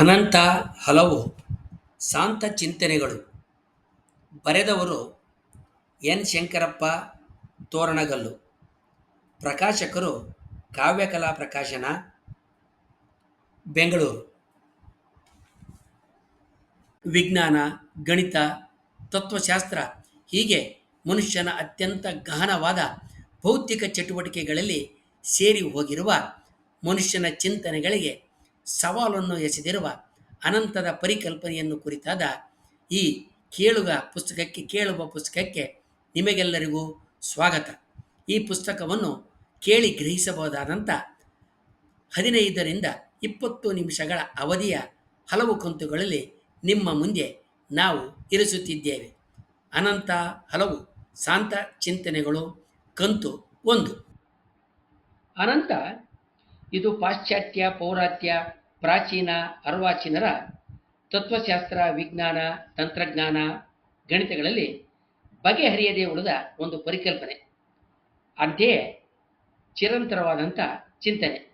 ಅನಂತ ಹಲವು ಶಾಂತ ಚಿಂತನೆಗಳು ಬರೆದವರು ಎನ್ ಶಂಕರಪ್ಪ ತೋರಣಗಲ್ಲು. ಪ್ರಕಾಶಕರು ಕಾವ್ಯಕಲಾ ಪ್ರಕಾಶನ, ಬೆಂಗಳೂರು. ವಿಜ್ಞಾನ, ಗಣಿತ, ತತ್ವಶಾಸ್ತ್ರ ಹೀಗೆ ಮನುಷ್ಯನ ಅತ್ಯಂತ ಗಹನವಾದ ಭೌತಿಕ ಚಟುವಟಿಕೆಗಳಲ್ಲಿ ಸೇರಿ ಹೋಗಿರುವ ಮನುಷ್ಯನ ಚಿಂತನೆಗಳಿಗೆ ಸವಾಲನ್ನು ಎಸೆದಿರುವ ಅನಂತದ ಪರಿಕಲ್ಪನೆಯನ್ನು ಕುರಿತಾದ ಈ ಕೇಳುಗ ಪುಸ್ತಕಕ್ಕೆ, ಕೇಳುವ ಪುಸ್ತಕಕ್ಕೆ ನಿಮಗೆಲ್ಲರಿಗೂ ಸ್ವಾಗತ. ಈ ಪುಸ್ತಕವನ್ನು ಕೇಳಿ ಗ್ರಹಿಸಬಹುದಾದಂಥ ಹದಿನೈದರಿಂದ ಇಪ್ಪತ್ತು ನಿಮಿಷಗಳ ಅವಧಿಯ ಹಲವು ಕಂತುಗಳಲ್ಲಿ ನಿಮ್ಮ ಮುಂದೆ ನಾವು ಇರಿಸುತ್ತಿದ್ದೇವೆ. ಅನಂತ, ಹಲವು, ಶಾಂತ ಚಿಂತನೆಗಳು, ಕಂತು ಒಂದು. ಅನಂತ, ಇದು ಪಾಶ್ಚಾತ್ಯ, ಪೌರಾತ್ಯ ಪ್ರಾಚೀನ ಅರ್ವಾಚೀನರ ತತ್ವಶಾಸ್ತ್ರ, ವಿಜ್ಞಾನ, ತಂತ್ರಜ್ಞಾನ ಗಣಿತಗಳಲ್ಲಿ ಬಗೆಹರಿಯದೆ ಉಳಿದ ಒಂದು ಪರಿಕಲ್ಪನೆ. ಅಂತೆಯೇ ಚಿರಂತರವಾದಂಥ ಚಿಂತನೆ.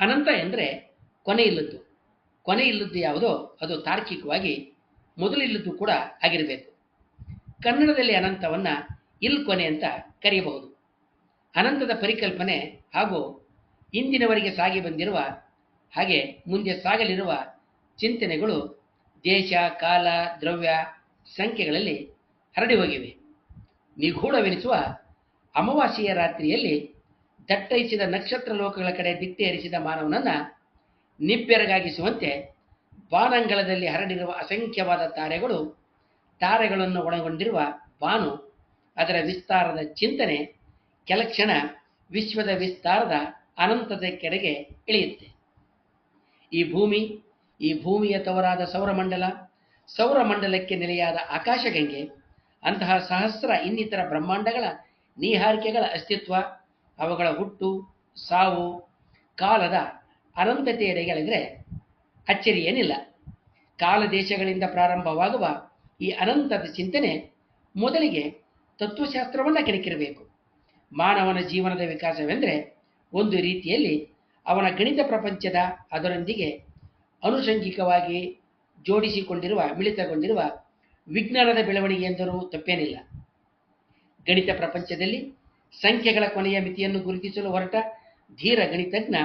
ಅನಂತ ಎಂದರೆ ಕೊನೆ ಇಲ್ಲದ್ದು ಕೊನೆ ಇಲ್ಲದ್ದು ಯಾವುದೋ ಅದು ತಾರ್ಕಿಕವಾಗಿ ಮೊದಲಿಲ್ಲದ್ದು ಕೂಡ ಆಗಿರಬೇಕು. ಕನ್ನಡದಲ್ಲಿ ಅನಂತವನ್ನು ಇಲ್ ಕೊನೆ ಅಂತ ಕರೆಯಬಹುದು. ಅನಂತದ ಪರಿಕಲ್ಪನೆ ಹಾಗೂ ಇಂದಿನವರೆಗೆ ಸಾಗಿ ಬಂದಿರುವ ಹಾಗೆ ಮುಂದೆ ಸಾಗಲಿರುವ ಚಿಂತನೆಗಳು ದೇಶ, ಕಾಲ, ದ್ರವ್ಯ ಸಂಖ್ಯೆಗಳಲ್ಲಿ ಹರಡಿ ಹೋಗಿವೆ. ನಿಗೂಢವೆನಿಸುವ ಅಮಾವಾಸ್ಯೆಯ ರಾತ್ರಿಯಲ್ಲಿ ದಟ್ಟೈಸಿದ ನಕ್ಷತ್ರ ಲೋಕಗಳ ಕಡೆ ದಿಟ್ಟೇರಿಸಿದ ಮಾನವನನ್ನು ನಿಬ್ಬೆರಗಾಗಿಸುವಂತೆ ಬಾನಂಗಳದಲ್ಲಿ ಹರಡಿರುವ ಅಸಂಖ್ಯವಾದ ತಾರೆಗಳು, ತಾರೆಗಳನ್ನು ಒಳಗೊಂಡಿರುವ ಬಾನು, ಅದರ ವಿಸ್ತಾರದ ಚಿಂತನೆ ಕೆಲಕ್ಷಣ ವಿಶ್ವದ ವಿಸ್ತಾರದ ಅನಂತದ ಕೆಡೆಗೆ ಇಳಿಯುತ್ತೆ. ಈ ಭೂಮಿ, ಈ ಭೂಮಿಯ ತವರಾದ ಸೌರಮಂಡಲ, ಸೌರಮಂಡಲಕ್ಕೆ ನೆಲೆಯಾದ ಆಕಾಶಗಂಗೆ, ಅಂತಹ ಸಹಸ್ರ ಇನ್ನಿತರ ಬ್ರಹ್ಮಾಂಡಗಳ ನೀಹಾರಿಕೆಗಳ ಅಸ್ತಿತ್ವ, ಅವುಗಳ ಹುಟ್ಟು, ಸಾವು, ಕಾಲದ ಅನಂತತೆಯಡೆಗಳೆಂದರೆ ಅಚ್ಚರಿ ಏನಿಲ್ಲ ಕಾಲ ದೇಶಗಳಿಂದ ಪ್ರಾರಂಭವಾಗುವ ಈ ಅನಂತದ ಚಿಂತನೆ ಮೊದಲಿಗೆ ತತ್ವಶಾಸ್ತ್ರವನ್ನು ಕೆಣಕಿರಬೇಕು. ಮಾನವನ ಜೀವನದ ವಿಕಾಸವೆಂದರೆ ಒಂದು ರೀತಿಯಲ್ಲಿ ಅವನ ಗಣಿತ ಪ್ರಪಂಚದ ಅದರೊಂದಿಗೆ ಅನುಷಂಗಿಕವಾಗಿ ಜೋಡಿಸಿಕೊಂಡಿರುವ, ಮಿಳಿತಗೊಂಡಿರುವ ವಿಜ್ಞಾನದ ಬೆಳವಣಿಗೆ ಎಂದರೂ ತಪ್ಪೇನಿಲ್ಲ. ಗಣಿತ ಪ್ರಪಂಚದಲ್ಲಿ ಸಂಖ್ಯೆಗಳ ಕೊನೆಯ ಮಿತಿಯನ್ನು ಗುರುತಿಸಲು ಹೊರಟ ಧೀರ ಗಣಿತಜ್ಞ,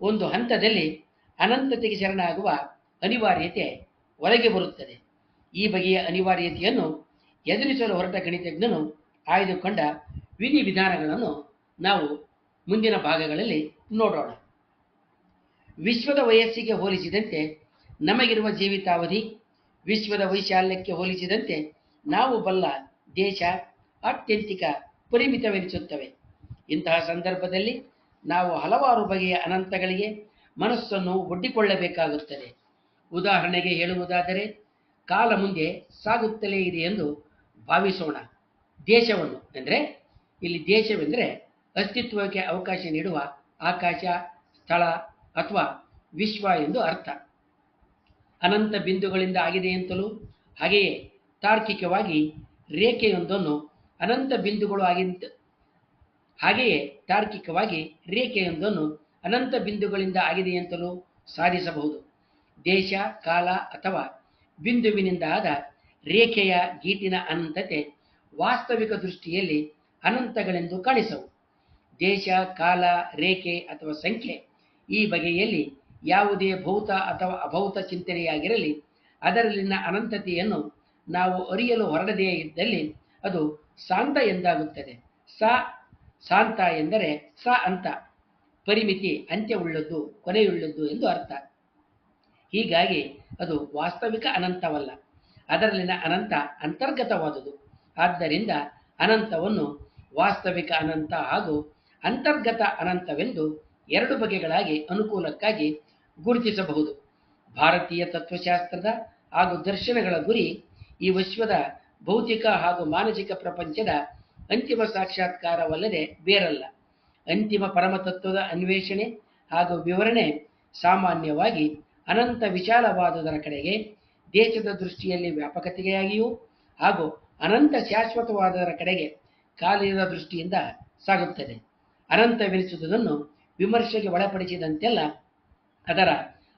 ಒಂದು ಹಂತದಲ್ಲಿ ಅನಂತತೆಗೆ ಶರಣಾಗುವ ಅನಿವಾರ್ಯತೆ ಒಳಗೆ ಬರುತ್ತದೆ. ಈ ಬಗೆಯ ಅನಿವಾರ್ಯತೆಯನ್ನು ಎದುರಿಸಲು ಹೊರಟ ಗಣಿತಜ್ಞನು ಆಯ್ದುಕೊಂಡ ವಿಧಿವಿಧಾನಗಳನ್ನು ನಾವು ಮುಂದಿನ ಭಾಗಗಳಲ್ಲಿ ನೋಡೋಣ. ವಿಶ್ವದ ವಯಸ್ಸಿಗೆ ಹೋಲಿಸಿದಂತೆ ನಮಗಿರುವ ಜೀವಿತಾವಧಿ ವಿಶ್ವದ ವೈಶಾಲ್ಯಕ್ಕೆ ಹೋಲಿಸಿದಂತೆ ನಾವು ಬಲ್ಲ ದೇಶ ಅತ್ಯಂತಿಕ ಪರಿಮಿತವೆನಿಸುತ್ತವೆ. ಇಂತಹ ಸಂದರ್ಭದಲ್ಲಿ ನಾವು ಹಲವಾರು ಬಗೆಯ ಅನಂತಗಳಿಗೆ ಮನಸ್ಸನ್ನು ಒಡ್ಡಿಕೊಳ್ಳಬೇಕಾಗುತ್ತದೆ. ಉದಾಹರಣೆಗೆ ಹೇಳುವುದಾದರೆ, ಕಾಲ ಮುಂದೆ ಸಾಗುತ್ತಲೇ ಇದೆ ಎಂದು ಭಾವಿಸೋಣ. ದೇಶವನ್ನು, ಅಂದರೆ ಇಲ್ಲಿ ದೇಶವೆಂದರೆ ಅಸ್ತಿತ್ವಕ್ಕೆ ಅವಕಾಶ ನೀಡುವ ಆಕಾಶ, ಸ್ಥಳ ಅಥವಾ ವಿಶ್ವ ಎಂದು ಅರ್ಥ. ಅನಂತ ಬಿಂದುಗಳಿಂದ ಆಗಿದೆ ಅಂತಲೂ, ಹಾಗೆಯೇ ತಾರ್ಕಿಕವಾಗಿ ರೇಖೆಯೊಂದನ್ನು ಅನಂತ ಬಿಂದುಗಳು ಆಗಿಂತ, ಹಾಗೆಯೇ ತಾರ್ಕಿಕವಾಗಿ ರೇಖೆಯೊಂದನ್ನು ಅನಂತ ಬಿಂದುಗಳಿಂದ ಆಗಿದೆ ಅಂತಲೂ ಸಾಧಿಸಬಹುದು. ದೇಶ, ಕಾಲ ಅಥವಾ ಬಿಂದುವಿನಿಂದ ಆದ ರೇಖೆಯ ಗೀಟಿನ ಅನಂತತೆ ವಾಸ್ತವಿಕ ದೃಷ್ಟಿಯಲ್ಲಿ ಅನಂತಗಳೆಂದು ಕಾಣಿಸವು. ದೇಶ, ಕಾಲ, ರೇಖೆ ಅಥವಾ ಸಂಖ್ಯೆ ಈ ಬಗೆಯಲ್ಲಿ ಯಾವುದೇ ಭೌತ ಅಥವಾ ಅಭೌತ ಚಿಂತನೆಯಾಗಿರಲಿ, ಅದರಲ್ಲಿನ ಅನಂತತೆಯನ್ನು ನಾವು ಅರಿಯಲು ಹೊರಡದೇ ಇದ್ದಲ್ಲಿ ಅದು ಶಾಂತ ಎಂದಾಗುತ್ತದೆ. ಸ ಶಾಂತ ಎಂದರೆ ಸ ಅಂತ. ಪರಿಮಿತಿ ಅಂತ್ಯವುಳ್ಳದ್ದು, ಕೊನೆಯುಳ್ಳದ್ದು ಎಂದು ಅರ್ಥ. ಹೀಗಾಗಿ ಅದು ವಾಸ್ತವಿಕ ಅನಂತವಲ್ಲ. ಅದರಲ್ಲಿನ ಅನಂತ ಅಂತರ್ಗತವಾದುದು. ಆದ್ದರಿಂದ ಅನಂತವನ್ನು ವಾಸ್ತವಿಕ ಅನಂತ ಹಾಗೂ ಅಂತರ್ಗತ ಅನಂತವೆಂದು ಎರಡು ಬಗೆಗಳಾಗಿ ಅನುಕೂಲಕ್ಕಾಗಿ ಗುರುತಿಸಬಹುದು. ಭಾರತೀಯ ತತ್ವಶಾಸ್ತ್ರದ ಹಾಗೂ ದರ್ಶನಗಳ ಗುರಿ ಈ ವಿಶ್ವದ ಭೌತಿಕ ಹಾಗೂ ಮಾನಸಿಕ ಪ್ರಪಂಚದ ಅಂತಿಮ ಸಾಕ್ಷಾತ್ಕಾರವಲ್ಲದೆ ಬೇರಲ್ಲ. ಅಂತಿಮ ಪರಮತತ್ವದ ಅನ್ವೇಷಣೆ ಹಾಗೂ ವಿವರಣೆ ಸಾಮಾನ್ಯವಾಗಿ ಅನಂತ ವಿಶಾಲವಾದುದರ ಕಡೆಗೆ, ದೇಶದ ದೃಷ್ಟಿಯಲ್ಲಿ ವ್ಯಾಪಕತೆಯಾಗಿಯೂ ಹಾಗೂ ಅನಂತ ಶಾಶ್ವತವಾದದರ ಕಡೆಗೆ ಕಾಲಿನ ದೃಷ್ಟಿಯಿಂದ ಸಾಗುತ್ತದೆ. ಅನಂತವೆನಿಸುವುದನ್ನು ವಿಮರ್ಶೆಗೆ ಒಳಪಡಿಸಿದಂತೆಲ್ಲ ಅದರ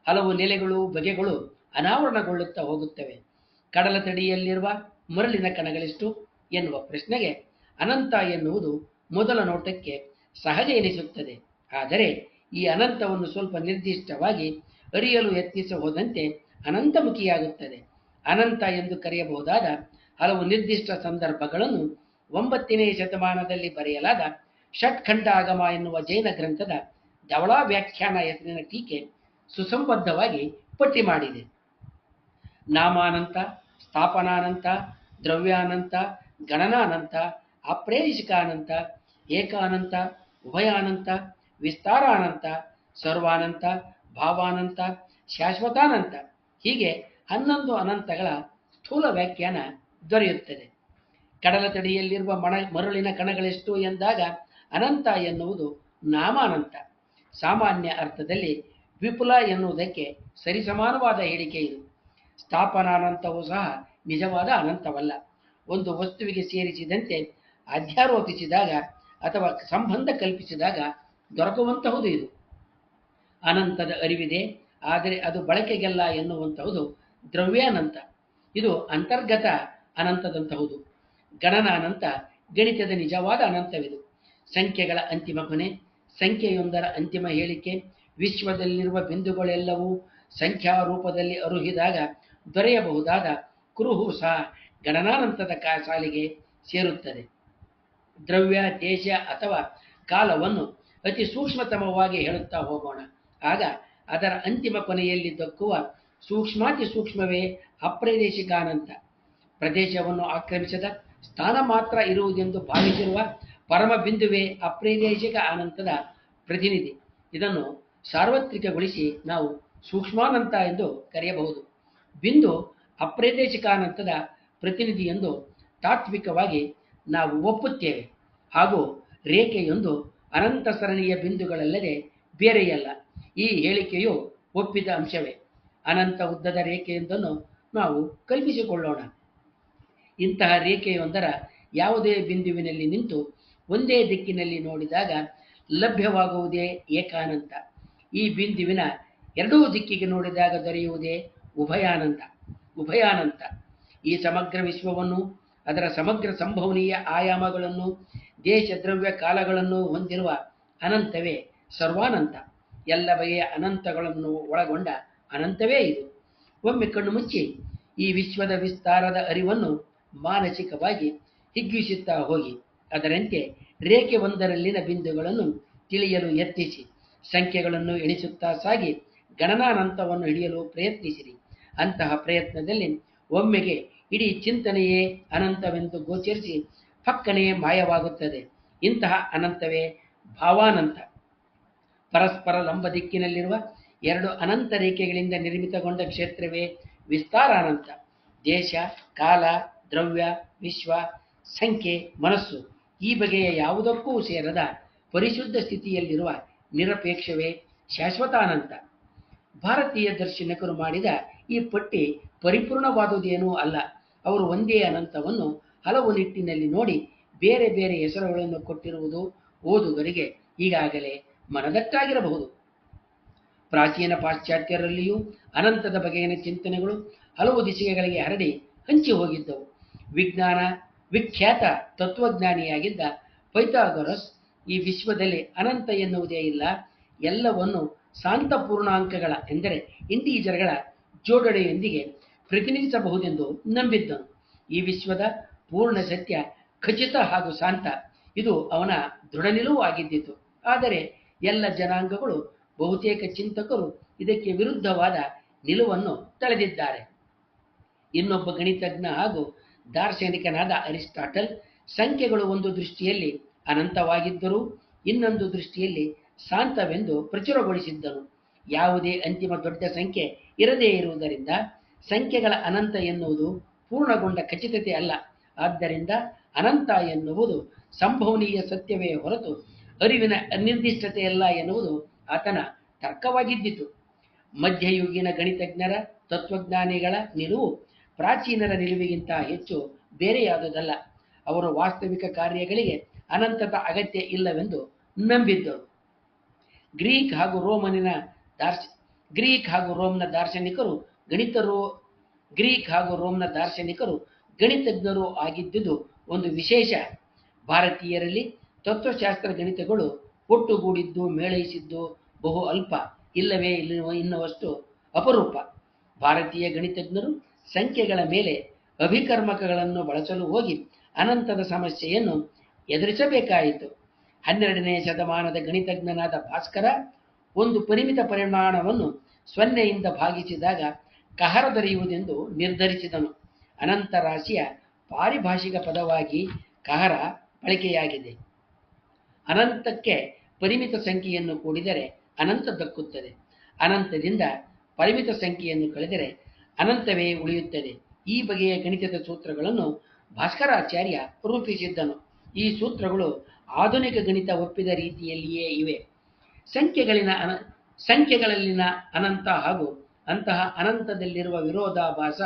ಹಲವು ನೆಲೆಗಳು, ಬಗೆಗಳು ಅನಾವರಣಗೊಳ್ಳುತ್ತಾ ಹೋಗುತ್ತವೆ. ಕಡಲ ತಡಿಯಲ್ಲಿರುವ ಮರಳಿನ ಕಣಗಳಿಷ್ಟು ಎನ್ನುವ ಪ್ರಶ್ನೆಗೆ ಅನಂತ ಎನ್ನುವುದು ಮೊದಲ ನೋಟಕ್ಕೆ ಸಹಜ ಎನಿಸುತ್ತದೆ. ಆದರೆ ಈ ಅನಂತವನ್ನು ಸ್ವಲ್ಪ ನಿರ್ದಿಷ್ಟವಾಗಿ ಅರಿಯಲು ಯತ್ನಿಸ ಹೋದಂತೆ ಅನಂತಮುಖಿಯಾಗುತ್ತದೆ. ಅನಂತ ಎಂದು ಕರೆಯಬಹುದಾದ ಹಲವು ನಿರ್ದಿಷ್ಟ ಸಂದರ್ಭಗಳನ್ನು ಒಂಬತ್ತನೇ ಶತಮಾನದಲ್ಲಿ ಬರೆಯಲಾದ ಷಟ್ಖಂಡ ಆಗಮ ಎನ್ನುವ ಜೈನ ಗ್ರಂಥದ ಧವಳಾ ವ್ಯಾಖ್ಯಾನ ಹೆಸರಿನ ಟೀಕೆ ಸುಸಂಬದ್ಧವಾಗಿ ಪಟ್ಟಿ ಮಾಡಿದೆ. ನಾಮಾನಂತ, ಸ್ಥಾಪನಾನಂತ, ದ್ರವ್ಯಾನಂತ, ಗಣನಾನಂತ ಅಪ್ರೇಷಿಕಾನಂತ ಏಕಾನಂತ, ಉಭಯಾನಂತ, ವಿಸ್ತಾರಾನಂತ, ಸರ್ವಾನಂತ, ಭಾವಾನಂತ, ಶಾಶ್ವತಾನಂತ ಹೀಗೆ ಹನ್ನೊಂದು ಅನಂತಗಳ ಸ್ಥೂಲ ವ್ಯಾಖ್ಯಾನ ದೊರೆಯುತ್ತದೆ. ಕಡಲ ತಡಿಯಲ್ಲಿರುವ ಮಣ ಮರಳಿನ ಕಣಗಳೆಷ್ಟು ಎಂದಾಗ ಅನಂತ ಎನ್ನುವುದು ನಾಮಾನಂತ. ಸಾಮಾನ್ಯ ಅರ್ಥದಲ್ಲಿ ವಿಪುಲ ಎನ್ನುವುದಕ್ಕೆ ಸರಿಸಮಾನವಾದ ಹೇಳಿಕೆ ಇದು. ಸ್ಥಾಪನಾನಂತವೂ ಸಹ ನಿಜವಾದ ಅನಂತವಲ್ಲ. ಒಂದು ವಸ್ತುವಿಗೆ ಸೇರಿಸಿದಂತೆ ಅಧ್ಯಾರೋಪಿಸಿದಾಗ ಅಥವಾ ಸಂಬಂಧ ಕಲ್ಪಿಸಿದಾಗ ದೊರಕುವಂತಹುದು ಇದು. ಅನಂತದ ಅರಿವಿದೆ, ಆದರೆ ಅದು ಬಳಕೆಗೆಲ್ಲ ಎನ್ನುವಂತಹುದು ದ್ರವ್ಯಾನಂತ. ಇದು ಅಂತರ್ಗತ ಅನಂತದಂತಹುದು. ಗಣನಾನಂತ, ಗಣಿತದ ನಿಜವಾದ ಅನಂತವಿದು. ಸಂಖ್ಯೆಗಳ ಅಂತಿಮ ಕೊನೆ, ಸಂಖ್ಯೆಯೊಂದರ ಅಂತಿಮ ಹೇಳಿಕೆ, ವಿಶ್ವದಲ್ಲಿರುವ ಬಿಂದುಗಳೆಲ್ಲವೂ ಸಂಖ್ಯಾ ರೂಪದಲ್ಲಿ ಅರುಹಿದಾಗ ದೊರೆಯಬಹುದಾದ ಕುರುಹು ಸಹ ಗಣನಾನಂತದ ಕಾ ಸಾಲಿಗೆ ಸೇರುತ್ತದೆ. ದ್ರವ್ಯ, ದೇಶ ಅಥವಾ ಕಾಲವನ್ನು ಅತಿ ಸೂಕ್ಷ್ಮತಮವಾಗಿ ಹೇಳುತ್ತಾ ಹೋಗೋಣ. ಆಗ ಅದರ ಅಂತಿಮ ಕೊನೆಯಲ್ಲಿ ದಕ್ಕುವ ಸೂಕ್ಷ್ಮಾತಿ ಸೂಕ್ಷ್ಮವೇ ಅಪ್ರದೇಶಿಕಾನಂತ. ಪ್ರದೇಶವನ್ನು ಆಕ್ರಮಿಸದ ಸ್ಥಾನ ಮಾತ್ರ ಇರುವುದೆಂದು ಭಾವಿಸಿರುವ ಪರಮ ಬಿಂದುವೇ ಅಪ್ರದೇಶಿಕ ಅನಂತದ ಪ್ರತಿನಿಧಿ. ಇದನ್ನು ಸಾರ್ವತ್ರಿಕಗೊಳಿಸಿ ನಾವು ಸೂಕ್ಷ್ಮಾನಂತ ಎಂದು ಕರೆಯಬಹುದು. ಬಿಂದು ಅಪ್ರದೇಶಿಕಾನಂತದ ಪ್ರತಿನಿಧಿ ಎಂದು ತಾತ್ವಿಕವಾಗಿ ನಾವು ಒಪ್ಪುತ್ತೇವೆ. ಹಾಗೂ ರೇಖೆಯೊಂದು ಅನಂತ ಸರಣಿಯ ಬಿಂದುಗಳಲ್ಲದೆ ಬೇರೆಯಲ್ಲ. ಈ ಹೇಳಿಕೆಯು ಒಪ್ಪಿದ ಅಂಶವೇ. ಅನಂತ ಉದ್ದದ ರೇಖೆಯೊಂದನ್ನು ನಾವು ಕಲ್ಪಿಸಿಕೊಳ್ಳೋಣ. ಇಂತಹ ರೇಖೆಯೊಂದರ ಯಾವುದೇ ಬಿಂದುವಿನಲ್ಲಿ ನಿಂತು ಒಂದೇ ದಿಕ್ಕಿನಲ್ಲಿ ನೋಡಿದಾಗ ಲಭ್ಯವಾಗುವುದೇ ಏಕಾನಂತ ಈ ಬಿಂದುವಿನ ಎರಡೂ ದಿಕ್ಕಿಗೆ ನೋಡಿದಾಗ ದೊರೆಯುವುದೇ ಉಭಯಾನಂತ ಉಭಯಾನಂತ ಈ ಸಮಗ್ರ ವಿಶ್ವವನ್ನು, ಅದರ ಸಮಗ್ರ ಸಂಭವನೀಯ ಆಯಾಮಗಳನ್ನು, ದೇಶ ದ್ರವ್ಯ ಕಾಲಗಳನ್ನು ಹೊಂದಿರುವ ಅನಂತವೇ ಸರ್ವಾನಂತ ಎಲ್ಲ ಬಗೆಯ ಅನಂತಗಳನ್ನು ಒಳಗೊಂಡ ಅನಂತವೇ ಇದು. ಒಮ್ಮೆ ಕಣ್ಣು ಮುಚ್ಚಿ ಈ ವಿಶ್ವದ ವಿಸ್ತಾರದ ಅರಿವನ್ನು ಮಾನಸಿಕವಾಗಿ ಹಿಗ್ಗಿಸುತ್ತಾ ಹೋಗಿ. ಅದರಂತೆ ರೇಖೆ ಒಂದರಲ್ಲಿನ ಬಿಂದುಗಳನ್ನು ತಿಳಿಯಲು ಯತ್ನಿಸಿ, ಸಂಖ್ಯೆಗಳನ್ನು ಎಣಿಸುತ್ತಾ ಸಾಗಿ ಗಣನಾನಂತವನ್ನು ಹಿಡಿಯಲು ಪ್ರಯತ್ನಿಸಿರಿ. ಅಂತಹ ಪ್ರಯತ್ನದಲ್ಲಿ ಒಮ್ಮೆಗೆ ಇಡೀ ಚಿಂತನೆಯೇ ಅನಂತವೆಂದು ಗೋಚರಿಸಿ ಪಕ್ಕನೆ ಮಾಯವಾಗುತ್ತದೆ. ಇಂತಹ ಅನಂತವೇ ಭಾವಾನಂತ. ಪರಸ್ಪರ ಲಂಬ ದಿಕ್ಕಿನಲ್ಲಿರುವ ಎರಡು ಅನಂತ ರೇಖೆಗಳಿಂದ ನಿರ್ಮಿತಗೊಂಡ ಕ್ಷೇತ್ರವೇ ವಿಸ್ತಾರಾನಂತ. ದೇಶ, ಕಾಲ, ದ್ರವ್ಯ, ವಿಶ್ವ, ಸಂಖ್ಯೆ, ಮನಸ್ಸು. ಈ ಬಗೆಯ ಯಾವುದಕ್ಕೂ ಸೇರದ ಪರಿಶುದ್ಧ ಸ್ಥಿತಿಯಲ್ಲಿರುವ ನಿರಪೇಕ್ಷವೇ ಶಾಶ್ವತಾನಂತ. ಭಾರತೀಯ ದರ್ಶನಕರು ಮಾಡಿದ ಈ ಪಟ್ಟಿ ಪರಿಪೂರ್ಣವಾದುದೇನೂ ಅಲ್ಲ. ಅವರು ಒಂದೇ ಅನಂತವನ್ನು ಹಲವು ನಿಟ್ಟಿನಲ್ಲಿ ನೋಡಿ ಬೇರೆ ಬೇರೆ ಹೆಸರುಗಳನ್ನು ಕೊಟ್ಟಿರುವುದು ಓದುಗರಿಗೆ ಈಗಾಗಲೇ ಮನದಟ್ಟಾಗಿರಬಹುದು. ಪ್ರಾಚೀನ ಪಾಶ್ಚಾತ್ಯರಲ್ಲಿಯೂ ಅನಂತದ ಬಗೆಯ ಚಿಂತನೆಗಳು ಹಲವು ದಿಶೆಗಳಿಗೆ ಹರಡಿ ಹಂಚಿ ಹೋಗಿದ್ದವು ವಿಜ್ಞಾನ ವಿಖ್ಯಾತ ತತ್ವಜ್ಞಾನಿಯಾಗಿದ್ದ ಪೈಥಾಗೊರಸ್ ಈ ವಿಶ್ವದಲ್ಲಿ ಅನಂತ ಎನ್ನುವುದೇ ಇಲ್ಲ, ಎಲ್ಲವನ್ನು ಶಾಂತ ಪೂರ್ಣಾಂಕಗಳ ಎಂದರೆ ಇಂಡಿಜರ್ಗಳ ಜೋಡಣೆಯೊಂದಿಗೆ ಪ್ರತಿನಿಧಿಸಬಹುದೆಂದು ನಂಬಿದ್ದನು. ಈ ವಿಶ್ವದ ಪೂರ್ಣ ಸತ್ಯ ಖಚಿತ ಹಾಗೂ ಶಾಂತ, ಇದು ಅವನ ದೃಢ ನಿಲುವು ಆಗಿದ್ದಿತು. ಆದರೆ ಎಲ್ಲ ಜನಾಂಗಗಳು, ಬಹುತೇಕ ಚಿಂತಕರು ಇದಕ್ಕೆ ವಿರುದ್ಧವಾದ ನಿಲುವನ್ನು ತಳೆದಿದ್ದಾರೆ. ಇನ್ನೊಬ್ಬ ಗಣಿತಜ್ಞ ಹಾಗೂ ದಾರ್ಶನಿಕನಾದ ಅರಿಸ್ಟಾಟಲ್, ಸಂಖ್ಯೆಗಳು ಒಂದು ದೃಷ್ಟಿಯಲ್ಲಿ ಅನಂತವಾಗಿದ್ದರೂ ಇನ್ನೊಂದು ದೃಷ್ಟಿಯಲ್ಲಿ ಶಾಂತವೆಂದು ಪ್ರಚುರಗೊಳಿಸಿದ್ದರು ಯಾವುದೇ ಅಂತಿಮ ದೊಡ್ಡ ಸಂಖ್ಯೆ ಇರದೇ ಇರುವುದರಿಂದ ಸಂಖ್ಯೆಗಳ ಅನಂತ ಎನ್ನುವುದು ಪೂರ್ಣಗೊಂಡ ಖಚಿತತೆ ಅಲ್ಲ. ಆದ್ದರಿಂದ ಅನಂತ ಎನ್ನುವುದು ಸಂಭವನೀಯ ಸತ್ಯವೇ ಹೊರತು ಅರಿವಿನ ಅನಿರ್ದಿಷ್ಟತೆಯಲ್ಲ ಎನ್ನುವುದು ಆತನ ತರ್ಕವಾಗಿದ್ದಿತು. ಮಧ್ಯಯುಗೀನ ಗಣಿತಜ್ಞರ, ತತ್ವಜ್ಞಾನಿಗಳ ನಿಲುವು ಪ್ರಾಚೀನರ ನಿಲುವಿಗಿಂತ ಹೆಚ್ಚು ಬೇರೆಯಾದುದಲ್ಲ. ಅವರು ವಾಸ್ತವಿಕ ಕಾರ್ಯಗಳಿಗೆ ಅನಂತದ ಅಗತ್ಯ ಇಲ್ಲವೆಂದು ನಂಬಿದ್ದರು ಗ್ರೀಕ್ ಹಾಗೂ ರೋಮನಿನ ದಾರ್ಶ, ಗ್ರೀಕ್ ಹಾಗೂ ರೋಮ್ನ ದಾರ್ಶನಿಕರು ಗಣಿತರು, ಗ್ರೀಕ್ ಹಾಗೂ ರೋಮ್ನ ದಾರ್ಶನಿಕರು ಗಣಿತಜ್ಞರು ಆಗಿದ್ದುದು ಒಂದು ವಿಶೇಷ. ಭಾರತೀಯರಲ್ಲಿ ತತ್ವಶಾಸ್ತ್ರ ಗಣಿತಗಳು ಒಟ್ಟುಗೂಡಿದ್ದು, ಮೇಳೈಸಿದ್ದು ಬಹು ಅಲ್ಪ, ಇಲ್ಲವೇ ಇಲ್ಲ ಇನ್ನುವಷ್ಟು ಅಪರೂಪ. ಭಾರತೀಯ ಗಣಿತಜ್ಞರು ಸಂಖ್ಯೆಗಳ ಮೇಲೆ ಅಭಿಕರ್ಮಕಗಳನ್ನು ಬಳಸಲು ಹೋಗಿ ಅನಂತದ ಸಮಸ್ಯೆಯನ್ನು ಎದುರಿಸಬೇಕಾಯಿತು. ಹನ್ನೆರಡನೇ ಶತಮಾನದ ಗಣಿತಜ್ಞನಾದ ಭಾಸ್ಕರ ಒಂದು ಪರಿಮಿತ ಪರಿಮಾಣವನ್ನು ಸೊನ್ನೆಯಿಂದ ಭಾಗಿಸಿದಾಗ ಕಹರ ದೊರೆಯುವುದೆಂದು ನಿರ್ಧರಿಸಿದನು. ಅನಂತ ರಾಶಿಯ ಪಾರಿಭಾಷಿಕ ಪದವಾಗಿ ಕಹರ ಬಳಕೆಯಾಗಿದೆ. ಅನಂತಕ್ಕೆ ಪರಿಮಿತ ಸಂಖ್ಯೆಯನ್ನು ಕೂಡಿದರೆ ಅನಂತ ದಕ್ಕುತ್ತದೆ. ಅನಂತದಿಂದ ಪರಿಮಿತ ಸಂಖ್ಯೆಯನ್ನು ಕಳೆದರೆ ಅನಂತವೇ ಉಳಿಯುತ್ತದೆ. ಈ ಬಗೆಯ ಗಣಿತದ ಸೂತ್ರಗಳನ್ನು ಭಾಸ್ಕರಾಚಾರ್ಯ ರೂಪಿಸಿದ್ದನು. ಈ ಸೂತ್ರಗಳು ಆಧುನಿಕ ಗಣಿತ ಒಪ್ಪಿದ ರೀತಿಯಲ್ಲಿಯೇ ಇವೆ. ಸಂಖ್ಯೆಗಳಿನ ಅನ, ಸಂಖ್ಯೆಗಳಲ್ಲಿನ ಅನಂತ ಹಾಗೂ ಅಂತಹ ಅನಂತದಲ್ಲಿರುವ ವಿರೋಧಾಭಾಸ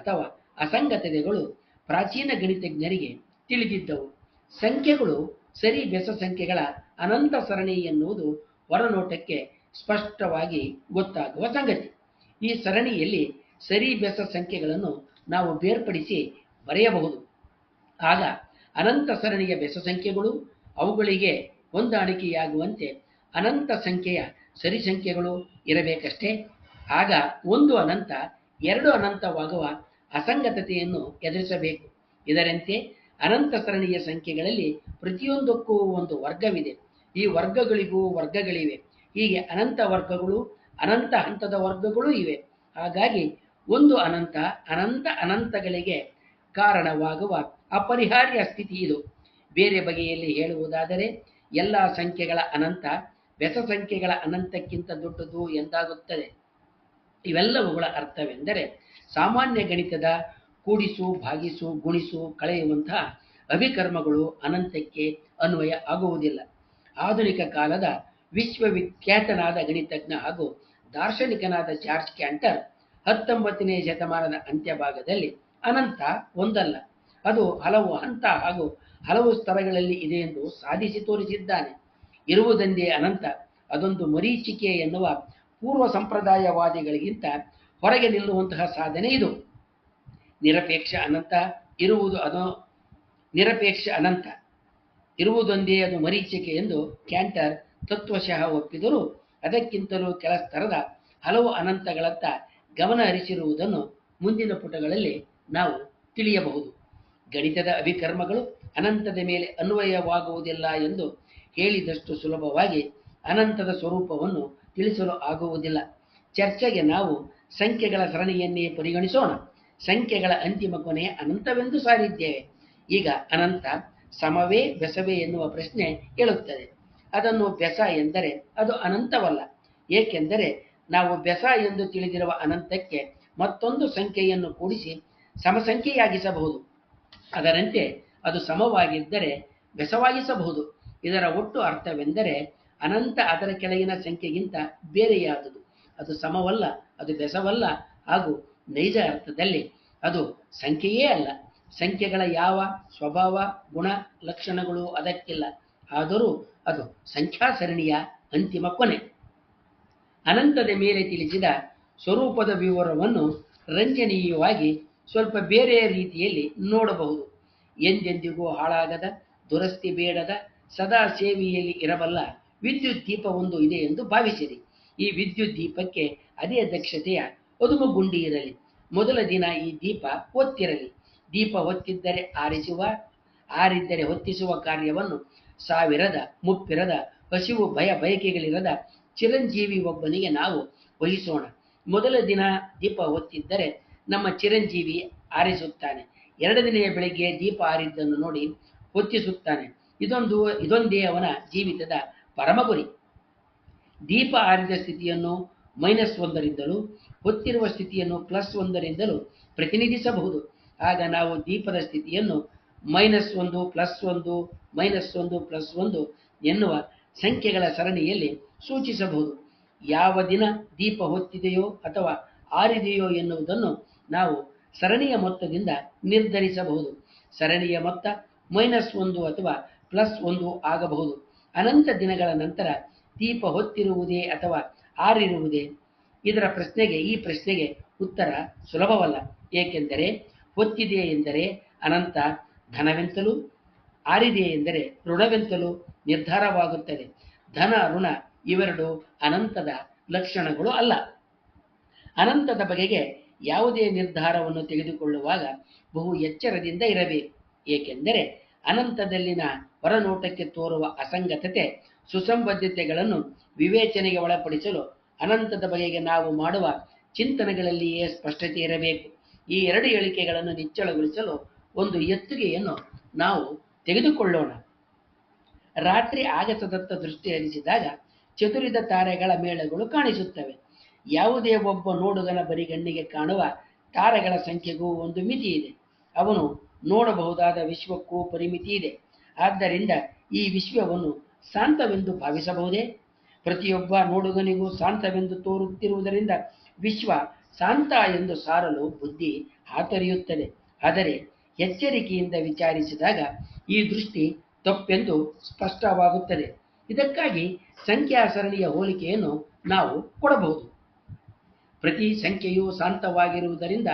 ಅಥವಾ ಅಸಂಗತತೆಗಳು ಪ್ರಾಚೀನ ಗಣಿತಜ್ಞರಿಗೆ ತಿಳಿದಿದ್ದವು. ಸಂಖ್ಯೆಗಳು ಸರಿ ಬೆಸ ಸಂಖ್ಯೆಗಳ ಅನಂತ ಸರಣಿ ಎನ್ನುವುದು ಹೊರನೋಟಕ್ಕೆ ಸ್ಪಷ್ಟವಾಗಿ ಗೊತ್ತಾಗುವ ಸಂಗತಿ. ಈ ಸರಣಿಯಲ್ಲಿ ಸರಿ ಬೆಸ ಸಂಖ್ಯೆಗಳನ್ನು ನಾವು ಬೇರ್ಪಡಿಸಿ ಬರೆಯಬಹುದು. ಆಗ ಅನಂತ ಸರಣಿಯ ಬೆಸ ಸಂಖ್ಯೆಗಳು, ಅವುಗಳಿಗೆ ಹೊಂದಾಣಿಕೆಯಾಗುವಂತೆ ಅನಂತ ಸಂಖ್ಯೆಯ ಸರಿ ಸಂಖ್ಯೆಗಳು ಇರಬೇಕಷ್ಟೇ. ಆಗ ಒಂದು ಅನಂತ, ಎರಡು ಅನಂತವಾಗುವ ಅಸಂಗತತೆಯನ್ನು ಎದುರಿಸಬೇಕು. ಇದರಂತೆ ಅನಂತ ಸರಣಿಯ ಸಂಖ್ಯೆಗಳಲ್ಲಿ ಪ್ರತಿಯೊಂದಕ್ಕೂ ಒಂದು ವರ್ಗವಿದೆ. ಈ ವರ್ಗಗಳಿಗೂ ವರ್ಗಗಳಿವೆ. ಹೀಗೆ ಅನಂತ ವರ್ಗಗಳು, ಅನಂತ ಹಂತದ ವರ್ಗಗಳೂ ಇವೆ. ಹಾಗಾಗಿ ಒಂದು ಅನಂತ ಅನಂತ ಅನಂತಗಳಿಗೆ ಕಾರಣವಾಗುವ ಅಪರಿಹಾರ್ಯ ಸ್ಥಿತಿ ಇದು. ಬೇರೆ ಬಗೆಯಲ್ಲಿ ಹೇಳುವುದಾದರೆ, ಎಲ್ಲ ಸಂಖ್ಯೆಗಳ ಅನಂತ ಬೆಸ ಸಂಖ್ಯೆಗಳ ಅನಂತಕ್ಕಿಂತ ದೊಡ್ಡದು ಎಂದಾಗುತ್ತದೆ. ಇವೆಲ್ಲವುಗಳ ಅರ್ಥವೆಂದರೆ, ಸಾಮಾನ್ಯ ಗಣಿತದ ಕೂಡಿಸು, ಭಾಗಿಸು, ಗುಣಿಸು, ಕಳೆಯುವಂತಹ ಅಭಿಕರ್ಮಗಳು ಅನಂತಕ್ಕೆ ಅನ್ವಯ ಆಗುವುದಿಲ್ಲ. ಆಧುನಿಕ ಕಾಲದ ವಿಶ್ವವಿಖ್ಯಾತನಾದ ಗಣಿತಜ್ಞ ಹಾಗೂ ದಾರ್ಶನಿಕನಾದ ಜಾರ್ಜ್ ಕ್ಯಾಂಟರ್ ಹತ್ತೊಂಬತ್ತನೇ ಶತಮಾನದ ಅಂತ್ಯಭಾಗದಲ್ಲಿ ಅನಂತ ಒಂದಲ್ಲ, ಅದು ಹಲವು ಹಂತ ಹಾಗೂ ಹಲವು ಸ್ಥಳಗಳಲ್ಲಿ ಇದೆ ಎಂದು ಸಾಧಿಸಿ ತೋರಿಸಿದ್ದಾನೆ. ಇರುವುದೊಂದೇ ಅನಂತ, ಅದೊಂದು ಮರೀಚಿಕೆ ಎನ್ನುವ ಪೂರ್ವ ಸಂಪ್ರದಾಯವಾದಿಗಳಿಗಿಂತ ಹೊರಗೆ ನಿಲ್ಲುವಂತಹ ಸಾಧನೆ ಇದು. ನಿರಪೇಕ್ಷ ಅನಂತ, ಇರುವುದು ಅದು ನಿರಪೇಕ್ಷ ಅನಂತ. ಇರುವುದೊಂದೇ ಅದು ಮರೀಚಿಕೆ ಎಂದು ಕ್ಯಾಂಟರ್ ತತ್ವಶಃ ಒಪ್ಪಿದರೂ ಅದಕ್ಕಿಂತಲೂ ಕೆಲ ಸ್ತರದ ಹಲವು ಅನಂತಗಳತ್ತ ಗಮನ ಹರಿಸಿರುವುದನ್ನು ಮುಂದಿನ ಪುಟಗಳಲ್ಲಿ ನಾವು ತಿಳಿಯಬಹುದು. ಗಣಿತದ ಅಭಿಕರ್ಮಗಳು ಅನಂತದ ಮೇಲೆ ಅನ್ವಯವಾಗುವುದಿಲ್ಲ ಎಂದು ಹೇಳಿದಷ್ಟು ಸುಲಭವಾಗಿ ಅನಂತದ ಸ್ವರೂಪವನ್ನು ತಿಳಿಸಲು ಆಗುವುದಿಲ್ಲ. ಚರ್ಚೆಗೆ ನಾವು ಸಂಖ್ಯೆಗಳ ಸರಣಿಯನ್ನೇ ಪರಿಗಣಿಸೋಣ. ಸಂಖ್ಯೆಗಳ ಅಂತಿಮ ಕೊನೆ ಅನಂತವೆಂದು ಸಾರಿದ್ದೇವೆ. ಈಗ ಅನಂತ, ಸಮವೇ ಬೆಸವೇ ಎನ್ನುವ ಪ್ರಶ್ನೆ ಹೇಳುತ್ತದೆ ಅದನ್ನು ಬೆಸ ಎಂದರೆ ಅದು ಅನಂತವಲ್ಲ. ಏಕೆಂದರೆ ನಾವು ಬೆಸ ಎಂದು ತಿಳಿದಿರುವ ಅನಂತಕ್ಕೆ ಮತ್ತೊಂದು ಸಂಖ್ಯೆಯನ್ನು ಕೂಡಿಸಿ ಸಮಸಂಖ್ಯೆಯಾಗಿಸಬಹುದು. ಅದರಂತೆ ಅದು ಸಮವಾಗಿದ್ದರೆ ಬೆಸವಾಗಿಸಬಹುದು. ಇದರ ಒಟ್ಟು ಅರ್ಥವೆಂದರೆ ಅನಂತ ಅದರ ಕೆಳಗಿನ ಸಂಖ್ಯೆಗಿಂತ ಬೇರೆಯಾದುದು. ಅದು ಸಮವಲ್ಲ, ಅದು ಬೆಸವಲ್ಲ ಹಾಗೂ ನೈಜ ಅರ್ಥದಲ್ಲಿ ಅದು ಸಂಖ್ಯೆಯೇ ಅಲ್ಲ. ಸಂಖ್ಯೆಗಳ ಯಾವ ಸ್ವಭಾವ, ಗುಣ, ಲಕ್ಷಣಗಳು ಅದಕ್ಕಿಲ್ಲ. ಆದರೂ ಅದು ಸಂಖ್ಯಾ ಸರಣಿಯ ಅಂತಿಮ ಕೊನೆ. ಅನಂತದ ಮೇಲೆ ತಿಳಿಸಿದ ಸ್ವರೂಪದ ವಿವರವನ್ನು ರಂಜನೀಯವಾಗಿ ಸ್ವಲ್ಪ ಬೇರೆ ರೀತಿಯಲ್ಲಿ ನೋಡಬಹುದು. ಎಂದೆಂದಿಗೂ ಹಾಳಾಗದ, ದುರಸ್ತಿ ಬೇಡದ, ಸದಾ ಸೇವೆಯಲ್ಲಿ ಇರಬಲ್ಲ ವಿದ್ಯುತ್ ದೀಪವೊಂದು ಇದೆ ಎಂದು ಭಾವಿಸಿರಿ. ಈ ವಿದ್ಯುತ್ ದೀಪಕ್ಕೆ ಅದೇ ದಕ್ಷತೆಯ ಒದುಮು ಗುಂಡಿ ಇರಲಿ. ಮೊದಲ ದಿನ ಈ ದೀಪ ಒತ್ತಿರಲಿ ದೀಪ ಹೊತ್ತಿದ್ದರೆ ಆರಿಸುವ, ಆರಿದ್ದರೆ ಹೊತ್ತಿಸುವ ಕಾರ್ಯವನ್ನು ಸಾವಿರದ, ಮುಪ್ಪಿರದ ಹಸಿವು ಭಯ ಬಯಕೆಗಳಿರದ ಚಿರಂಜೀವಿ ಒಬ್ಬನಿಗೆ ನಾವು ವಹಿಸೋಣ. ಮೊದಲ ದಿನ ದೀಪ ಹೊತ್ತಿದ್ದರೆ ನಮ್ಮ ಚಿರಂಜೀವಿ ಆರಿಸುತ್ತಾನೆ. ಎರಡನೆಯ ಬೆಳಿಗ್ಗೆ ದೀಪ ಆರಿದ್ದನ್ನು ನೋಡಿ ಹೊತ್ತಿಸುತ್ತಾನೆ. ಇದೊಂದು, ಇದೊಂದೇ ಅವನ ಜೀವಿತದ ಪರಮ ಗುರಿ ದೀಪ ಆರಿದ ಸ್ಥಿತಿಯನ್ನು ಮೈನಸ್ ಒಂದರಿಂದಲೂ, ಹೊತ್ತಿರುವ ಸ್ಥಿತಿಯನ್ನು ಪ್ಲಸ್ ಒಂದರಿಂದಲೂ ಪ್ರತಿನಿಧಿಸಬಹುದು. ಆಗ ನಾವು ದೀಪದ ಸ್ಥಿತಿಯನ್ನು ಮೈನಸ್ ಒಂದು, ಪ್ಲಸ್ ಒಂದು, ಮೈನಸ್ ಒಂದು, ಪ್ಲಸ್ ಒಂದು ಎನ್ನುವ ಸಂಖ್ಯೆಗಳ ಸರಣಿಯಲ್ಲಿ ಸೂಚಿಸಬಹುದು. ಯಾವ ದಿನ ದೀಪ ಹೊತ್ತಿದೆಯೋ ಅಥವಾ ಆರಿದೆಯೋ ಎನ್ನುವುದನ್ನು ನಾವು ಸರಣಿಯ ಮೊತ್ತದಿಂದ ನಿರ್ಧರಿಸಬಹುದು. ಸರಣಿಯ ಮೊತ್ತ ಮೈನಸ್ ಒಂದು ಅಥವಾ ಪ್ಲಸ್ ಒಂದು ಆಗಬಹುದು. ಅನಂತ ದಿನಗಳ ನಂತರ ದೀಪ ಹೊತ್ತಿರುವುದೇ ಅಥವಾ ಆರಿರುವುದೇ? ಇದರ ಪ್ರಶ್ನೆಗೆ, ಈ ಪ್ರಶ್ನೆಗೆ ಉತ್ತರ ಸುಲಭವಲ್ಲ. ಏಕೆಂದರೆ ಹೊತ್ತಿದೆ ಎಂದರೆ ಅನಂತ, ಧನವೆಂತಲೂ ಆರಿದೆ ಎಂದರೆ ಋಣವೆಂತಲೂ ನಿರ್ಧಾರವಾಗುತ್ತದೆ. ಧನ, ಋಣ ಇವೆರಡು ಅನಂತದ ಲಕ್ಷಣಗಳು ಅಲ್ಲ. ಅನಂತದ ಬಗೆಗೆ ಯಾವುದೇ ನಿರ್ಧಾರವನ್ನು ತೆಗೆದುಕೊಳ್ಳುವಾಗ ಬಹು ಎಚ್ಚರದಿಂದ ಇರಬೇಕು. ಏಕೆಂದರೆ ಅನಂತದಲ್ಲಿನ ಹೊರನೋಟಕ್ಕೆ ತೋರುವ ಅಸಂಗತತೆ, ಸುಸಂಬದ್ಧತೆಗಳನ್ನು ವಿವೇಚನೆಗೆ ಒಳಪಡಿಸಲು ಅನಂತದ ಬಗೆಗೆ ನಾವು ಮಾಡುವ ಚಿಂತನೆಗಳಲ್ಲಿಯೇ ಸ್ಪಷ್ಟತೆ ಇರಬೇಕು. ಈ ಎರಡು ಹೇಳಿಕೆಗಳನ್ನು ನಿಚ್ಚಳಗೊಳಿಸಲು ಒಂದು ಎತ್ತುಗೆಯನ್ನು ನಾವು ತೆಗೆದುಕೊಳ್ಳೋಣ. ರಾತ್ರಿ ಆಗಸದತ್ತ ದೃಷ್ಟಿ ಹರಿಸಿದಾಗ ಚದುರಿದ ತಾರೆಗಳ ಮೇಳಗಳು ಕಾಣಿಸುತ್ತವೆ. ಯಾವುದೇ ಒಬ್ಬ ನೋಡುಗನ ಬರಿಗಣ್ಣಿಗೆ ಕಾಣುವ ತಾರೆಗಳ ಸಂಖ್ಯೆಗೂ ಒಂದು ಮಿತಿ ಇದೆ. ಅವನು ನೋಡಬಹುದಾದ ವಿಶ್ವಕ್ಕೂ ಪರಿಮಿತಿ ಇದೆ. ಆದ್ದರಿಂದ ಈ ವಿಶ್ವವನ್ನು ಶಾಂತವೆಂದು ಭಾವಿಸಬಹುದೇ? ಪ್ರತಿಯೊಬ್ಬ ನೋಡುಗನಿಗೂ ಶಾಂತವೆಂದು ತೋರುತ್ತಿರುವುದರಿಂದ ವಿಶ್ವ ಶಾಂತ ಎಂದು ಸಾರಲು ಬುದ್ಧಿ ಹಾತೊರೆಯುತ್ತದೆ. ಆದರೆ ಎಚ್ಚರಿಕೆಯಿಂದ ವಿಚಾರಿಸಿದಾಗ ಈ ದೃಷ್ಟಿ ತಪ್ಪೆಂದು ಸ್ಪಷ್ಟವಾಗುತ್ತದೆ. ಇದಕ್ಕಾಗಿ ಸಂಖ್ಯಾ ಸರಣಿಯ ಹೋಲಿಕೆಯನ್ನು ನಾವು ಕೊಡಬಹುದು. ಪ್ರತಿ ಸಂಖ್ಯೆಯು ಶಾಂತವಾಗಿರುವುದರಿಂದ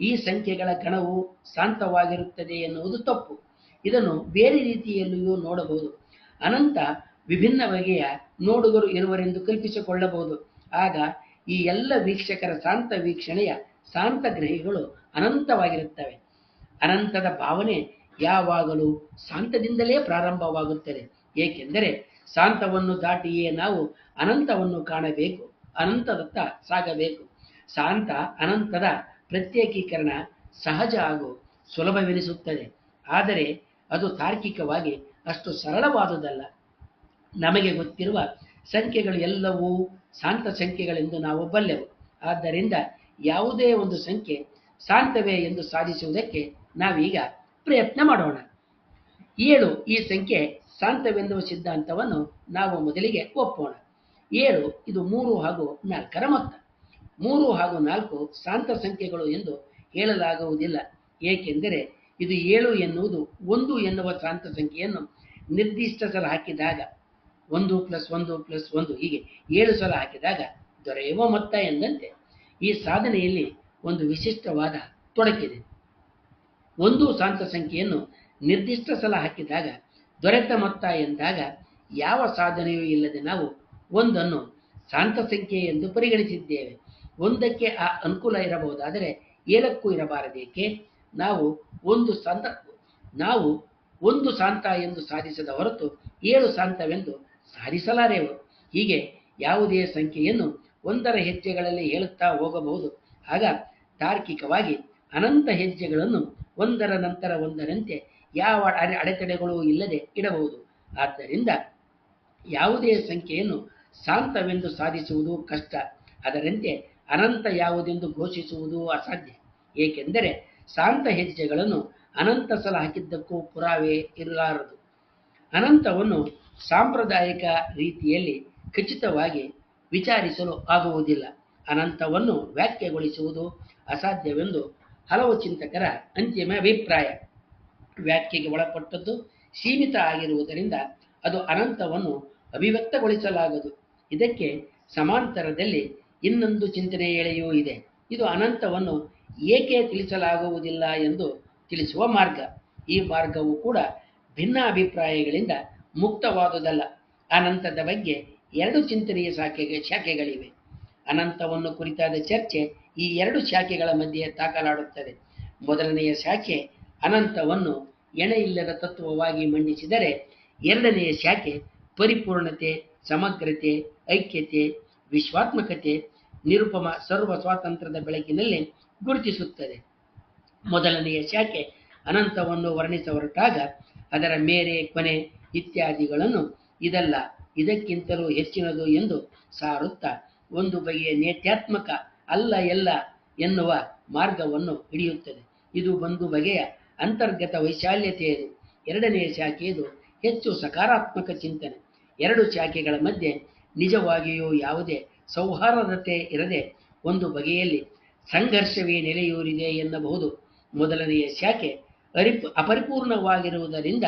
ಈ ಸಂಖ್ಯೆಗಳ ಗಣವು ಶಾಂತವಾಗಿರುತ್ತದೆ ಎನ್ನುವುದು ತಪ್ಪು. ಇದನ್ನು ಬೇರೆ ರೀತಿಯಲ್ಲಿಯೂ ನೋಡಬಹುದು. ಅನಂತ ವಿಭಿನ್ನ ಬಗೆಯ ನೋಡುಗರು ಇರುವರೆಂದು ಕಲ್ಪಿಸಿಕೊಳ್ಳಬಹುದು. ಆಗ ಈ ಎಲ್ಲ ವೀಕ್ಷಕರ ಶಾಂತ ವೀಕ್ಷಣೆಯ ಶಾಂತ ಗ್ರಹಿಗಳು ಅನಂತವಾಗಿರುತ್ತವೆ. ಅನಂತದ ಭಾವನೆ ಯಾವಾಗಲೂ ಶಾಂತದಿಂದಲೇ ಪ್ರಾರಂಭವಾಗುತ್ತದೆ. ಏಕೆಂದರೆ ಶಾಂತವನ್ನು ದಾಟಿಯೇ ನಾವು ಅನಂತವನ್ನು ಕಾಣಬೇಕು, ಅನಂತದತ್ತ ಸಾಗಬೇಕು. ಶಾಂತ ಅನಂತದ ಪ್ರತ್ಯೇಕೀಕರಣ ಸಹಜ ಹಾಗೂ ಸುಲಭವೆನಿಸುತ್ತದೆ. ಆದರೆ ಅದು ತಾರ್ಕಿಕವಾಗಿ ಅಷ್ಟು ಸರಳವಾದುದಲ್ಲ. ನಮಗೆ ಗೊತ್ತಿರುವ ಸಂಖ್ಯೆಗಳು ಎಲ್ಲವೂ ಶಾಂತ ಸಂಖ್ಯೆಗಳೆಂದು ನಾವು ಬಲ್ಲೆವು ಆದ್ದರಿಂದ ಯಾವುದೇ ಒಂದು ಸಂಖ್ಯೆ ಶಾಂತವೇ ಎಂದು ಸಾಧಿಸುವುದಕ್ಕೆ ನಾವೀಗ ಪ್ರಯತ್ನ ಮಾಡೋಣ. ಏಳು ಈ ಸಂಖ್ಯೆ ಶಾಂತವೆನ್ನುವ ಸಿದ್ಧಾಂತವನ್ನು ನಾವು ಮೊದಲಿಗೆ ಒಪ್ಪೋಣ. ಏಳು, ಇದು ಮೂರು ಹಾಗೂ ನಾಲ್ಕರ ಮೊತ್ತ. ಮೂರು ಹಾಗೂ ನಾಲ್ಕು ಶಾಂತ ಸಂಖ್ಯೆಗಳು ಎಂದು ಹೇಳಲಾಗುವುದಿಲ್ಲ. ಏಕೆಂದರೆ ಇದು ಏಳು ಎನ್ನುವುದು ಒಂದು ಎನ್ನುವ ಶಾಂತ ಸಂಖ್ಯೆಯನ್ನು ನಿರ್ದಿಷ್ಟ ಸಲ ಹಾಕಿದಾಗ, ಒಂದು ಪ್ಲಸ್ ಒಂದು ಪ್ಲಸ್ ಒಂದು ಹೀಗೆ ಏಳು ಸಲ ಹಾಕಿದಾಗ ದೊರೆಯುವ ಮೊತ್ತ ಎಂದಂತೆ ಈ ಸಾಧನೆಯಲ್ಲಿ ಒಂದು ವಿಶಿಷ್ಟವಾದ ತೊಡಕಿದೆ. ಒಂದು ಶಾಂತ ಸಂಖ್ಯೆಯನ್ನು ನಿರ್ದಿಷ್ಟ ಸಲ ಹಾಕಿದಾಗ ದೊರೆತ ಮೊತ್ತ ಎಂದಾಗ ಯಾವ ಸಾಧನೆಯೂ ಇಲ್ಲದೆ ನಾವು ಒಂದನ್ನು ಶಾಂತ ಸಂಖ್ಯೆ ಎಂದು ಪರಿಗಣಿಸಿದ್ದೇವೆ. ಒಂದಕ್ಕೆ ಆ ಅನುಕೂಲ ಇರಬಹುದಾದರೆ ಏಳಕ್ಕೂ ಇರಬಾರದೇಕೆ? ನಾವು ಒಂದು ಸಂತ ನಾವು ಒಂದು ಶಾಂತ ಎಂದು ಸಾಧಿಸದ ಹೊರತು ಏಳು ಶಾಂತವೆಂದು ಸಾಧಿಸಲಾರೆವು. ಹೀಗೆ ಯಾವುದೇ ಸಂಖ್ಯೆಯನ್ನು ಒಂದರ ಹೆಜ್ಜೆಗಳಲ್ಲಿ ಹೇಳುತ್ತಾ ಹೋಗಬಹುದು. ಆಗ ತಾರ್ಕಿಕವಾಗಿ ಅನಂತ ಹೆಜ್ಜೆಗಳನ್ನು ಒಂದರ ನಂತರ ಒಂದರಂತೆ ಯಾವ ಅಡೆತಡೆಗಳು ಇಲ್ಲದೆ ಇಡಬಹುದು. ಆದ್ದರಿಂದ ಯಾವುದೇ ಸಂಖ್ಯೆಯನ್ನು ಶಾಂತವೆಂದು ಸಾಧಿಸುವುದು ಕಷ್ಟ. ಅದರಂತೆ ಅನಂತ ಯಾವುದೆಂದು ಘೋಷಿಸುವುದು ಅಸಾಧ್ಯ. ಏಕೆಂದರೆ ಶಾಂತ ಹೆಜ್ಜೆಗಳನ್ನು ಅನಂತ ಸಲ ಹಾಕಿದ್ದಕ್ಕೂ ಪುರಾವೆ ಇರಲಾರದು. ಅನಂತವನ್ನು ಸಾಂಪ್ರದಾಯಿಕ ರೀತಿಯಲ್ಲಿ ಖಚಿತವಾಗಿ ವಿಚಾರಿಸಲು ಆಗುವುದಿಲ್ಲ. ಅನಂತವನ್ನು ವ್ಯಾಖ್ಯೆಗೊಳಿಸುವುದು ಅಸಾಧ್ಯವೆಂದು ಹಲವು ಚಿಂತಕರ ಅಂತಿಮ ಅಭಿಪ್ರಾಯ. ವ್ಯಾಖ್ಯೆಗೆ ಒಳಪಟ್ಟದ್ದು ಸೀಮಿತ ಆಗಿರುವುದರಿಂದ ಅದು ಅನಂತವನ್ನು ಅಭಿವ್ಯಕ್ತಗೊಳಿಸಲಾಗದು. ಇದಕ್ಕೆ ಸಮಾಂತರದಲ್ಲಿ ಇನ್ನೊಂದು ಚಿಂತನೆ ಎಳೆಯೂ ಇದೆ. ಇದು ಅನಂತವನ್ನು ಏಕೆ ತಿಳಿಸಲಾಗುವುದಿಲ್ಲ ಎಂದು ತಿಳಿಸುವ ಮಾರ್ಗ. ಈ ಮಾರ್ಗವು ಕೂಡ ಭಿನ್ನ ಅಭಿಪ್ರಾಯಗಳಿಂದ ಮುಕ್ತವಾದುದಲ್ಲ. ಅನಂತದ ಬಗ್ಗೆ ಎರಡು ಚಿಂತನೆಯ ಶಾಖೆಗೆ ಶಾಖೆಗಳಿವೆ. ಅನಂತವನ್ನು ಕುರಿತಾದ ಚರ್ಚೆ ಈ ಎರಡು ಶಾಖೆಗಳ ಮಧ್ಯೆ ತಾಕಲಾಡುತ್ತದೆ ಮೊದಲನೆಯ ಶಾಖೆ ಅನಂತವನ್ನು ಎಣೆಯಿಲ್ಲದ ತತ್ವವಾಗಿ ಮಂಡಿಸಿದರೆ ಎರಡನೆಯ ಶಾಖೆ ಪರಿಪೂರ್ಣತೆ, ಸಮಗ್ರತೆ, ಐಕ್ಯತೆ, ವಿಶ್ವಾತ್ಮಕತೆ, ನಿರುಪಮ ಸರ್ವ ಸ್ವಾತಂತ್ರ್ಯದ ಬೆಳಕಿನಲ್ಲಿ ಗುರುತಿಸುತ್ತದೆ. ಮೊದಲನೆಯ ಶಾಖೆ ಅನಂತವನ್ನು ವರ್ಣಿಸ ಹೊರಟಾಗ ಅದರ ಮೇರೆ, ಕೊನೆ ಇತ್ಯಾದಿಗಳನ್ನು ಇದಲ್ಲ, ಇದಕ್ಕಿಂತಲೂ ಹೆಚ್ಚಿನದು ಎಂದು ಸಾರುತ್ತಾ ಒಂದು ಬಗೆಯ ನೇತ್ಯಾತ್ಮಕ ಅಲ್ಲ ಎಲ್ಲ ಎನ್ನುವ ಮಾರ್ಗವನ್ನು ಹಿಡಿಯುತ್ತದೆ. ಇದು ಒಂದು ಬಗೆಯ ಅಂತರ್ಗತ ವೈಶಾಲ್ಯತೆಯದು ಎರಡನೆಯ ಶಾಖೆಯದು ಹೆಚ್ಚು ಸಕಾರಾತ್ಮಕ ಚಿಂತನೆ. ಎರಡು ಶಾಖೆಗಳ ಮಧ್ಯೆ ನಿಜವಾಗಿಯೂ ಯಾವುದೇ ಸೌಹಾರ್ದತೆ ಇರದೆ ಒಂದು ಬಗೆಯಲ್ಲಿ ಸಂಘರ್ಷವೇ ನೆಲೆಯೂರಿದೆ ಎನ್ನಬಹುದು. ಮೊದಲನೆಯ ಶಾಖೆ ಅರಿಪ್, ಅಪರಿಪೂರ್ಣವಾಗಿರುವುದರಿಂದ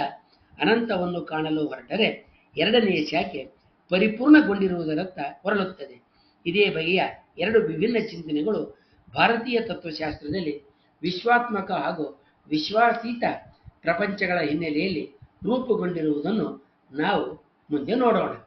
ಅನಂತವನ್ನು ಕಾಣಲು ಹೊರಟರೆ ಎರಡನೆಯ ಶಾಖೆ ಪರಿಪೂರ್ಣಗೊಂಡಿರುವುದರತ್ತ ಹೊರಳುತ್ತದೆ. ಇದೇ ಬಗೆಯ ಎರಡು ವಿಭಿನ್ನ ಚಿಂತನೆಗಳು ಭಾರತೀಯ ತತ್ವಶಾಸ್ತ್ರದಲ್ಲಿ ವಿಶ್ವಾತ್ಮಕ ಹಾಗೂ ವಿಶ್ವಾಸೀತ ಪ್ರಪಂಚಗಳ ಹಿನ್ನೆಲೆಯಲ್ಲಿ ರೂಪುಗೊಂಡಿರುವುದನ್ನು ನಾವು ಮುಂದೆ ನೋಡೋಣ.